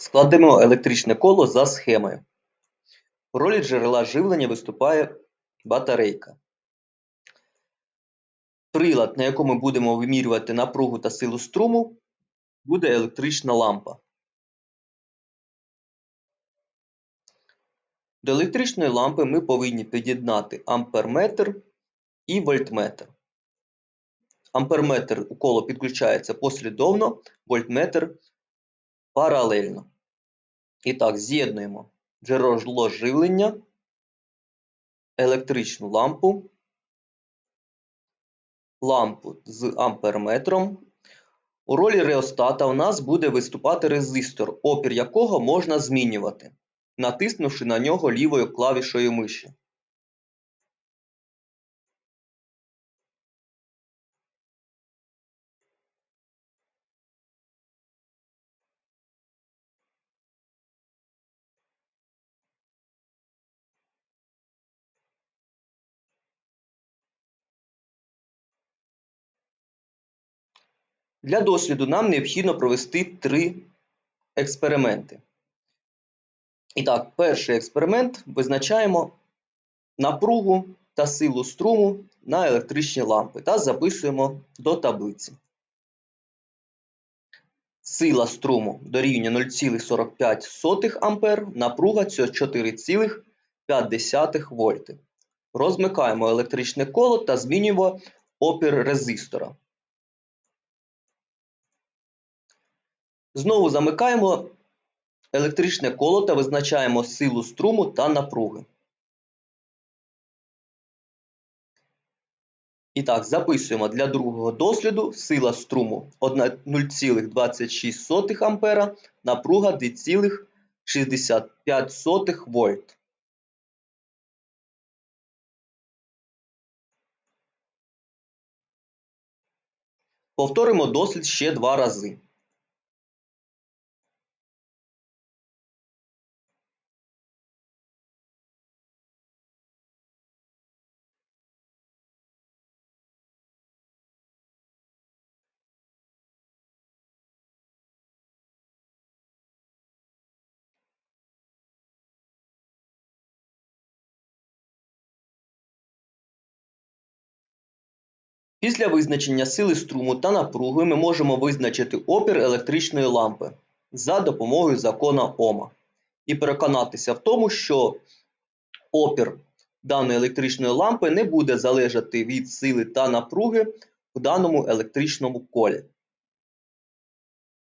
Складемо електричне коло за схемою. В ролі джерела живлення виступає батарейка. Прилад, на якому будемо вимірювати напругу та силу струму, буде електрична лампа. До електричної лампи ми повинні під'єднати амперметр і вольтметр. Амперметр у коло підключається послідовно, вольтметр паралельно. І так, з'єднуємо джерело живлення, електричну лампу, лампу з амперметром. У ролі реостата у нас буде виступати резистор, опір якого можна змінювати, натиснувши на нього лівою клавішою миші. Для досліду нам необхідно провести три експерименти. І так, перший експеримент визначаємо напругу та силу струму на електричні лампи та записуємо до таблиці. Сила струму дорівнює 0,45 А, напруга це 4,5 вольти. Розмикаємо електричне коло та змінюємо опір резистора. Знову замикаємо електричне коло та визначаємо силу струму та напруги. І так, записуємо для другого досліду сила струму 0,26 А, напруга 2,65 вольт. Повторимо дослід ще два рази. Після визначення сили струму та напруги ми можемо визначити опір електричної лампи за допомогою закона Ома і переконатися в тому, що опір даної електричної лампи не буде залежати від сили та напруги в даному електричному колі.